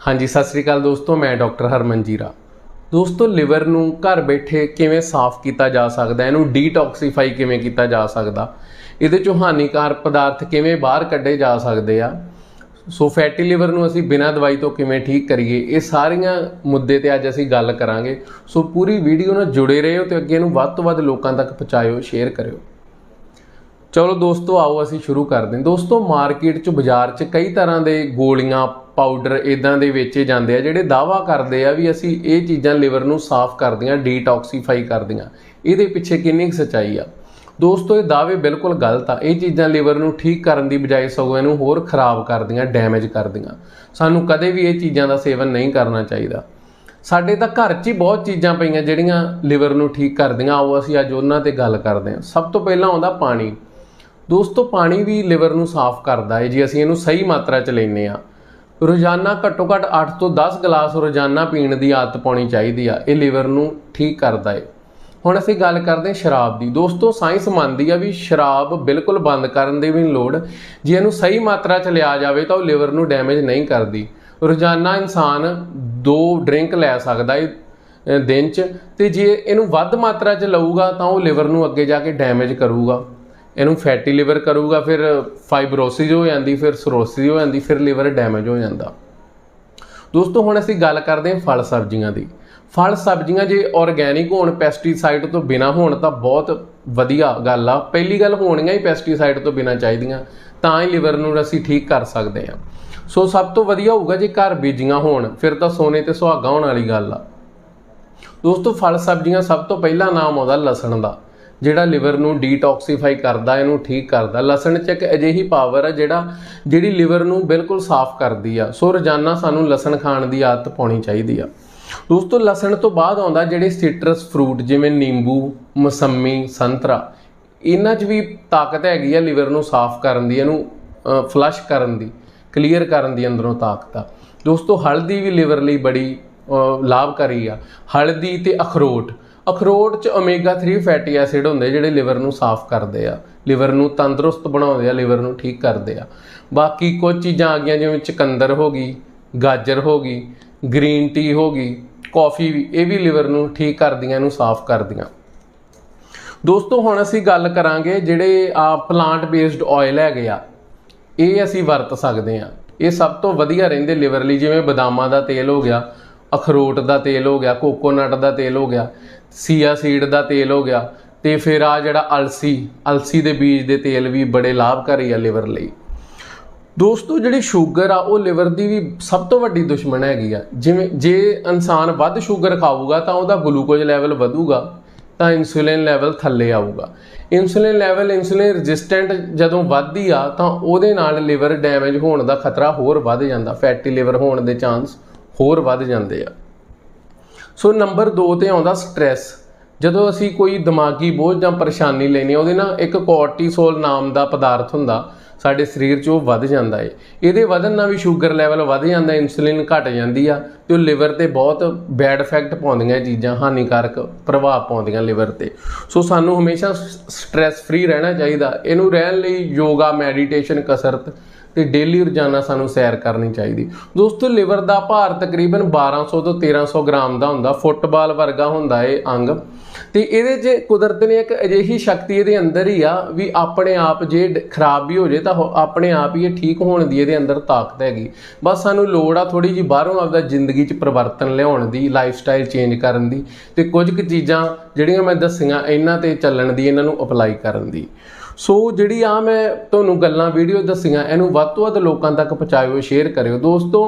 ਹਾਂਜੀ, ਸਤਿ ਸ੍ਰੀ ਅਕਾਲ ਦੋਸਤੋ, ਮੈਂ ਡਾਕਟਰ ਹਰਮਨ ਜੀਰਾ। ਦੋਸਤੋ, ਲਿਵਰ ਨੂੰ ਘਰ ਬੈਠੇ ਕਿਵੇਂ ਸਾਫ਼ ਕੀਤਾ ਜਾ ਸਕਦਾ, ਇਹਨੂੰ ਡੀਟੌਕਸੀਫਾਈ ਕਿਵੇਂ ਕੀਤਾ ਜਾ ਸਕਦਾ, ਇਹਦੇ ਚੋਂ ਹਾਨੀਕਾਰ ਪਦਾਰਥ ਕਿਵੇਂ ਬਾਹਰ ਕੱਢੇ ਜਾ ਸਕਦੇ ਆ, ਸੋ ਫੈਟੀ ਲਿਵਰ ਨੂੰ ਅਸੀਂ ਬਿਨਾਂ ਦਵਾਈ ਤੋਂ ਕਿਵੇਂ ਠੀਕ ਕਰੀਏ, ਇਹ ਸਾਰੀਆਂ ਮੁੱਦੇ ਤੇ ਅੱਜ ਅਸੀਂ ਗੱਲ ਕਰਾਂਗੇ। ਸੋ ਪੂਰੀ ਵੀਡੀਓ ਨਾਲ ਜੁੜੇ ਰਹੋ ਤੇ ਅੱਗੇ ਨੂੰ ਵੱਧ ਤੋਂ ਵੱਧ ਲੋਕਾਂ ਤੱਕ ਪਹੁੰਚਾਇਓ, ਸ਼ੇਅਰ ਕਰਿਓ। ਚਲੋ ਦੋਸਤੋ, ਆਓ ਅਸੀਂ ਸ਼ੁਰੂ ਕਰਦੇ ਹਾਂ। ਦੋਸਤੋ, ਮਾਰਕੀਟ 'ਚ, ਬਾਜ਼ਾਰ 'ਚ ਕਈ ਤਰ੍ਹਾਂ ਦੇ ਗੋਲੀਆਂ ਪਾਊਡਰ ਇਦਾਂ ਦੇ ਵੇਚੇ ਜਾਂਦੇ ਆ, ਜਿਹੜੇ ਦਾਵਾ ਕਰਦੇ ਆ ਵੀ ਅਸੀਂ ਇਹ ਚੀਜ਼ਾਂ ਲਿਵਰ ਨੂੰ ਸਾਫ਼ ਕਰਦੀਆਂ ਡੀਟੌਕਸੀਫਾਈ ਕਰਦੀਆਂ। ਇਹਦੇ ਪਿੱਛੇ ਕਿੰਨੀ ਕੁ ਸੱਚਾਈ ਆ? ਦੋਸਤੋ, ਇਹ ਦਾਅਵੇ ਬਿਲਕੁਲ ਗਲਤ ਆ। ਇਹ ਚੀਜ਼ਾਂ ਲਿਵਰ ਨੂੰ ਠੀਕ ਕਰਨ ਦੀ ਬਜਾਏ ਸਗੋਂ ਇਹਨੂੰ ਹੋਰ ਖਰਾਬ ਕਰਦੀਆਂ ਡੈਮੇਜ ਕਰਦੀਆਂ। ਸਾਨੂੰ ਕਦੇ ਵੀ ਇਹ ਚੀਜ਼ਾਂ ਦਾ ਸੇਵਨ ਨਹੀਂ ਕਰਨਾ ਚਾਹੀਦਾ। ਸਾਡੇ ਤਾਂ ਘਰ 'ਚ ਹੀ ਬਹੁਤ ਚੀਜ਼ਾਂ ਪਈਆਂ ਜਿਹੜੀਆਂ ਲਿਵਰ ਨੂੰ ਠੀਕ ਕਰਦੀਆਂ। ਆਓ ਅਸੀਂ ਅੱਜ ਉਹਨਾਂ ਤੇ ਗੱਲ ਕਰਦੇ ਹਾਂ। ਸਭ ਤੋਂ ਪਹਿਲਾਂ ਆਉਂਦਾ ਪਾਣੀ। ਦੋਸਤੋ, ਪਾਣੀ ਵੀ ਲਿਵਰ ਨੂੰ ਸਾਫ਼ ਕਰਦਾ ਹੈ। ਜੇ ਅਸੀਂ ਇਹਨੂੰ ਸਹੀ ਮਾਤਰਾ 'ਚ ਲੈਂਦੇ ਆ ਰੋਜ਼ਾਨਾ ਘੱਟੋ ਘੱਟ 8 ਤੋਂ 10 ਗਲਾਸ ਰੋਜ਼ਾਨਾ ਪੀਣ ਦੀ ਆਦਤ ਪਾਉਣੀ ਚਾਹੀਦੀ ਆ। ਇਹ ਲਿਵਰ ਨੂੰ ਠੀਕ ਕਰਦਾ ਏ। ਹੁਣ ਅਸੀਂ ਗੱਲ ਕਰਦੇ ਹਾਂ ਸ਼ਰਾਬ ਦੀ। ਦੋਸਤੋ, ਸਾਇੰਸ ਮੰਨਦੀ ਆ ਵੀ ਸ਼ਰਾਬ ਬਿਲਕੁਲ ਬੰਦ ਕਰਨ ਦੀ ਵੀ ਨਹੀਂ ਲੋੜ। ਜੇ ਇਹਨੂੰ ਸਹੀ ਮਾਤਰਾ 'ਚ ਲਿਆ ਜਾਵੇ ਤਾਂ ਉਹ ਲਿਵਰ ਨੂੰ ਡੈਮੇਜ ਨਹੀਂ ਕਰਦੀ। ਰੋਜ਼ਾਨਾ ਇਨਸਾਨ ਦੋ ਡਰਿੰਕ ਲੈ ਸਕਦਾ ਏ ਦਿਨ 'ਚ। ਤੇ ਜੇ ਇਹਨੂੰ ਵੱਧ ਮਾਤਰਾ 'ਚ ਲਊਗਾ ਤਾਂ ਉਹ ਲਿਵਰ ਨੂੰ ਅੱਗੇ ਜਾ ਕੇ ਡੈਮੇਜ ਕਰੂਗਾ। ਇਹਨੂੰ ਫੈਟੀ ਲਿਵਰ ਕਰੂਗਾ, ਫਿਰ ਫਾਈਬਰੋਸਿਸ ਹੋ ਜਾਂਦੀ, ਫਿਰ ਸਰੋਸਿਸ ਹੋ ਜਾਂਦੀ, ਫਿਰ ਲਿਵਰ ਡੈਮੇਜ ਹੋ ਜਾਂਦਾ। ਦੋਸਤੋ, ਹੁਣ ਅਸੀਂ ਗੱਲ ਕਰਦੇ ਹਾਂ ਫਲ ਸਬਜ਼ੀਆਂ ਦੀ। ਫਲ ਸਬਜ਼ੀਆਂ ਜੇ ਆਰਗੈਨਿਕ ਹੋਣ ਪੈਸਟੀਸਾਈਡ ਤੋਂ ਬਿਨਾ ਹੋਣ, ਤਾਂ ਬਹੁਤ ਵਧੀਆ ਗੱਲ ਆ। ਪਹਿਲੀ ਗੱਲ ਹੋਣੀਆਂ ਹੀ ਪੈਸਟੀਸਾਈਡ ਤੋਂ ਬਿਨਾ ਚਾਹੀਦੀਆਂ, ਤਾਂ ਹੀ ਲਿਵਰ ਨੂੰ ਅਸੀਂ ਠੀਕ ਕਰ ਸਕਦੇ ਹਾਂ। ਸੋ, ਸਭ ਤੋਂ ਵਧੀਆ ਹੋਊਗਾ ਜੇ ਘਰ ਬੀਜੀਆਂ ਹੋਣ, ਫਿਰ ਤਾਂ ਸੋਨੇ ਤੇ ਸੁਹਾਗਾ ਹੋਣ ਵਾਲੀ ਗੱਲ ਆ। ਦੋਸਤੋ, ਫਲ ਸਬਜ਼ੀਆਂ ਸਭ ਤੋਂ ਪਹਿਲਾ ਨਾਮ ਆਉਂਦਾ ਲਸਣ ਦਾ। ਜਿਹੜਾ ਲਿਵਰ ਨੂੰ ਡੀਟੌਕਸੀਫਾਈ ਕਰਦਾ, ਇਹਨੂੰ ਠੀਕ ਕਰਦਾ। ਲਸਣ 'ਚ ਇੱਕ ਅਜਿਹੀ ਪਾਵਰ ਹੈ ਜਿਹੜਾ, ਜਿਹੜੀ ਲਿਵਰ ਨੂੰ ਬਿਲਕੁਲ ਸਾਫ਼ ਕਰਦੀ ਆ। ਸੋ ਰੋਜ਼ਾਨਾ ਸਾਨੂੰ ਲਸਣ ਖਾਣ ਦੀ ਆਦਤ ਪਾਉਣੀ ਚਾਹੀਦੀ ਆ। ਦੋਸਤੋ, ਲਸਣ ਤੋਂ ਬਾਅਦ ਆਉਂਦਾ ਜਿਹੜੇ ਸਿਟਰਸ ਫਰੂਟ ਜਿਵੇਂ ਨਿੰਬੂ, ਮਸੰਮੀ, ਸੰਤਰਾ, ਇਹਨਾਂ 'ਚ ਵੀ ਤਾਕਤ ਹੈਗੀ ਆ ਲਿਵਰ ਨੂੰ ਸਾਫ਼ ਕਰਨ ਦੀ, ਇਹਨੂੰ ਫਲਸ਼ ਕਰਨ ਦੀ ਕਲੀਅਰ ਕਰਨ ਦੀ ਅੰਦਰੋਂ ਤਾਕਤ ਆ। ਦੋਸਤੋ, ਹਲਦੀ ਵੀ ਲਿਵਰ ਲਈ ਬੜੀ ਲਾਭਕਾਰੀ ਆ। ਹਲਦੀ ਤੇ ਅਖਰੋਟ ਅਖਰੋਟ 'ਚ ਓਮੇਗਾ 3 ਫੈਟੀ ਐਸਿਡ ਹੁੰਦੇ ਜਿਹੜੇ ਲਿਵਰ ਨੂੰ ਸਾਫ਼ ਕਰਦੇ ਆ। ਲਿਵਰ ਨੂੰ ਤੰਦਰੁਸਤ ਬਣਾਉਂਦੇ ਆ ਲਿਵਰ ਨੂੰ ਠੀਕ ਕਰਦੇ ਆ। ਬਾਕੀ ਕੁਝ ਚੀਜ਼ਾਂ ਆ ਗਈਆਂ ਜਿਵੇਂ ਚਕੰਦਰ ਹੋ ਗਈ, ਗਾਜਰ ਹੋ ਗਈ ਗ੍ਰੀਨ ਟੀ ਹੋ ਗਈ ਕਾਫੀ ਵੀ, ਇਹ ਵੀ ਲਿਵਰ ਨੂੰ ਠੀਕ ਕਰਦੀਆਂ, ਇਹਨੂੰ ਸਾਫ਼ ਕਰਦੀਆਂ। ਦੋਸਤੋ, ਹੁਣ ਅਸੀਂ ਗੱਲ ਕਰਾਂਗੇ ਜਿਹੜੇ ਆ ਪਲਾਂਟ ਬੇਸਡ ਆਇਲ ਹੈਗੇ ਆ, ਇਹ ਅਸੀਂ ਵਰਤ ਸਕਦੇ ਆ। ਇਹ ਸਭ ਤੋਂ ਵਧੀਆ ਰਹਿੰਦੇ ਲਿਵਰ ਲਈ, ਜਿਵੇਂ ਬਦਾਮਾਂ ਦਾ ਤੇਲ ਹੋ ਗਿਆ, ਅਖਰੋਟ ਦਾ ਤੇਲ ਹੋ ਗਿਆ ਕੋਕੋਨਟ ਦਾ ਤੇਲ ਹੋ ਗਿਆ। ਸੀਆ ਸੀਡ ਦਾ ਤੇਲ ਹੋ ਗਿਆ ਤੇ ਫਿਰ ਆ ਜਿਹੜਾ ਅਲਸੀ ਅਲਸੀ ਦੇ ਬੀਜ ਦੇ ਤੇਲ ਵੀ ਬੜੇ ਲਾਭਕਾਰੀ ਆ ਲਿਵਰ ਲਈ। ਦੋਸਤੋ, ਜਿਹੜੀ ਸ਼ੂਗਰ ਆ, ਉਹ ਲਿਵਰ ਦੀ ਵੀ ਸਭ ਤੋਂ ਵੱਡੀ ਦੁਸ਼ਮਣ ਹੈਗੀ ਆ। ਜਿਵੇਂ ਜੇ ਇਨਸਾਨ ਵੱਧ ਸ਼ੂਗਰ ਖਾਊਗਾ ਤਾਂ ਉਹਦਾ ਗਲੂਕੋਜ਼ ਲੈਵਲ ਵਧੂਗਾ, ਤਾਂ ਇਨਸੂਲਿਨ ਲੈਵਲ ਥੱਲੇ ਆਊਗਾ। ਇਨਸੂਲਿਨ ਲੈਵਲ ਇਨਸੂਲਿਨ ਰੈਜ਼ਿਸਟੈਂਟ ਜਦੋਂ ਵੱਧਦੀ ਆ, ਤਾਂ ਉਹਦੇ ਨਾਲ ਲਿਵਰ ਡੈਮੇਜ ਹੋਣ ਦਾ ਖਤਰਾ ਹੋਰ ਵੱਧ ਜਾਂਦਾ, ਫੈਟੀ ਲਿਵਰ ਹੋਣ ਦੇ ਚਾਂਸ ਹੋਰ ਵੱਧ ਜਾਂਦੇ ਆ। ਸੋ ਨੰਬਰ 2 ਤੇ ਆਉਂਦਾ ਸਟ੍ਰੈਸ ਜਦੋਂ ਅਸੀਂ ਕੋਈ ਦਿਮਾਗੀ ਬੋਝ ਜਾਂ ਪਰੇਸ਼ਾਨੀ ਲੈਣੀ ਉਹਦੇ ਨਾਲ ਇੱਕ ਕੋਰਟੀਸੋਲ ਨਾਮ ਦਾ ਪਦਾਰਥ ਹੁੰਦਾ, ਸਾਡੇ ਸਰੀਰ 'ਚ ਉਹ ਵੱਧ ਜਾਂਦਾ ਏ। ਇਹਦੇ ਵਧਣ ਨਾਲ ਵੀ ਸ਼ੂਗਰ ਲੈਵਲ ਵੱਧ ਜਾਂਦਾ ਇਨਸੂਲਿਨ ਘਟ ਜਾਂਦੀ ਆ ਤੇ ਉਹ ਲਿਵਰ ਤੇ ਬਹੁਤ ਬੈਡ ਇਫੈਕਟ ਪਾਉਂਦੀਆਂ ਇਹ ਚੀਜ਼ਾਂ, ਹਾਨੀਕਾਰਕ ਪ੍ਰਭਾਵ ਪਾਉਂਦੀਆਂ ਲਿਵਰ ਤੇ। ਸੋ ਸਾਨੂੰ ਹਮੇਸ਼ਾ ਸਟ੍ਰੈਸ ਫ੍ਰੀ ਰਹਿਣਾ ਚਾਹੀਦਾ। ਇਹਨੂੰ ਰਹਿਣ ਲਈ ਯੋਗਾ ਮੈਡੀਟੇਸ਼ਨ ਕਸਰਤ ਤੇ ਡੇਲੀ ਰੋਜ਼ਾਨਾ ਸਾਨੂੰ ਸੈਰ ਕਰਨੀ ਚਾਹੀਦੀ। ਦੋਸਤੋ ਲਿਵਰ ਦਾ ਭਾਰ ਤਕਰੀਬਨ 1200 ਤੋਂ 1300 ਗ੍ਰਾਮ ਦਾ ਹੁੰਦਾ। ਫੁੱਟਬਾਲ ਵਰਗਾ ਹੁੰਦਾ ਇਹ ਅੰਗ। ਤੇ ਇਹਦੇ 'ਚ ਕੁਦਰਤ ਨੇ ਇੱਕ ਅਜਿਹੀ ਸ਼ਕਤੀ ਇਹਦੇ ਅੰਦਰ ਹੀ ਆ ਵੀ ਆਪਣੇ ਆਪ ਜੇ ਡ- ਖਰਾਬ ਵੀ ਹੋ ਜੇ ਤਾਂ ਉਹ ਆਪਣੇ ਆਪ ਹੀ ਇਹ ਠੀਕ ਹੋਣ ਦੀ ਇਹਦੇ ਅੰਦਰ ਤਾਕਤ ਹੈਗੀ। ਬਸ ਸਾਨੂੰ ਲੋੜ ਆ ਥੋੜੀ ਜੀ ਬਾਹਰੋਂ ਆਪਦਾ ਜ਼ਿੰਦਗੀ 'ਚ ਪਰਿਵਰਤਨ ਲਿਆਉਣ ਦੀ ਲਾਈਫ ਸਟਾਈਲ ਚੇਂਜ ਕਰਨ ਦੀ। ਤੇ ਕੁਝ ਕੁ ਚੀਜ਼ਾਂ ਜਿਹੜੀਆਂ ਮੈਂ ਦੱਸੀਆਂ, ਇਹਨਾਂ ਤੇ ਚੱਲਣ ਦੀ, ਇਹਨਾਂ ਨੂੰ ਅਪਲਾਈ ਕਰਨ ਦੀ। ਸੋ ਜਿਹੜੀ ਆ ਮੈਂ ਤੁਹਾਨੂੰ ਗੱਲਾਂ ਵੀਡੀਓ ਦੱਸੀਆਂ, ਇਹਨੂੰ ਵੱਧ ਤੋਂ ਵੱਧ ਲੋਕਾਂ ਤੱਕ ਪਹੁੰਚਾਇਓ ਸ਼ੇਅਰ ਕਰਿਓ। ਦੋਸਤੋ,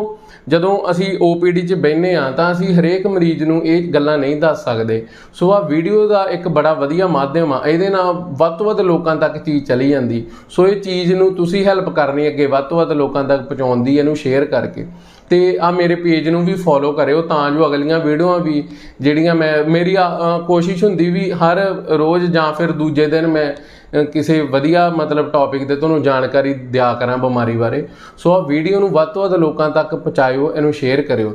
ਜਦੋਂ ਅਸੀਂ OPD 'ਚ ਬੈਠਨੇ ਆ ਤਾਂ ਅਸੀਂ ਹਰੇਕ ਮਰੀਜ਼ ਨੂੰ ਇਹ ਗੱਲਾਂ ਨਹੀਂ ਦੱਸ ਸਕਦੇ। ਸੋ ਆ ਵੀਡੀਓ ਦਾ ਇੱਕ ਬੜਾ ਵਧੀਆ ਮਾਧਿਅਮ ਆ, ਇਹਦੇ ਨਾਲ ਵੱਧ ਤੋਂ ਵੱਧ ਲੋਕਾਂ ਤੱਕ ਚੀਜ਼ ਚਲੀ ਜਾਂਦੀ। ਸੋ ਇਹ ਚੀਜ਼ ਨੂੰ ਤੁਸੀਂ ਹੈਲਪ ਕਰਨੀ, ਅੱਗੇ ਵੱਧ ਤੋਂ ਵੱਧ ਲੋਕਾਂ ਤੱਕ ਪਹੁੰਚਾਉਣ ਦੀ ਇਹਨੂੰ ਸ਼ੇਅਰ ਕਰਕੇ। ਤੇ ਆ ਮੇਰੇ ਪੇਜ ਨੂੰ ਵੀ ਫੋਲੋ ਕਰਿਓ ਤਾਂ ਜੋ ਅਗਲੀਆਂ ਵੀਡੀਓਆਂ ਵੀ ਜਿਹੜੀਆਂ ਮੈਂ ਮੇਰੀ ਆ, ਕੋਸ਼ਿਸ਼ ਹੁੰਦੀ ਵੀ ਹਰ ਰੋਜ਼ ਜਾਂ ਫਿਰ ਦੂਜੇ ਦਿਨ ਮੈਂ ਕਿਸੇ ਵਧੀਆ ਮਤਲਬ ਟੌਪਿਕ ਤੇ ਤੁਹਾਨੂੰ ਜਾਣਕਾਰੀ ਦਿਆ ਕਰਾਂ ਬਿਮਾਰੀ ਬਾਰੇ। ਸੋ ਆ ਵੀਡੀਓ ਨੂੰ ਵੱਧ ਤੋਂ ਵੱਧ ਲੋਕਾਂ ਤੱਕ ਪਹੁੰਚਾਇਓ ਇਹਨੂੰ ਸ਼ੇਅਰ ਕਰਿਓ।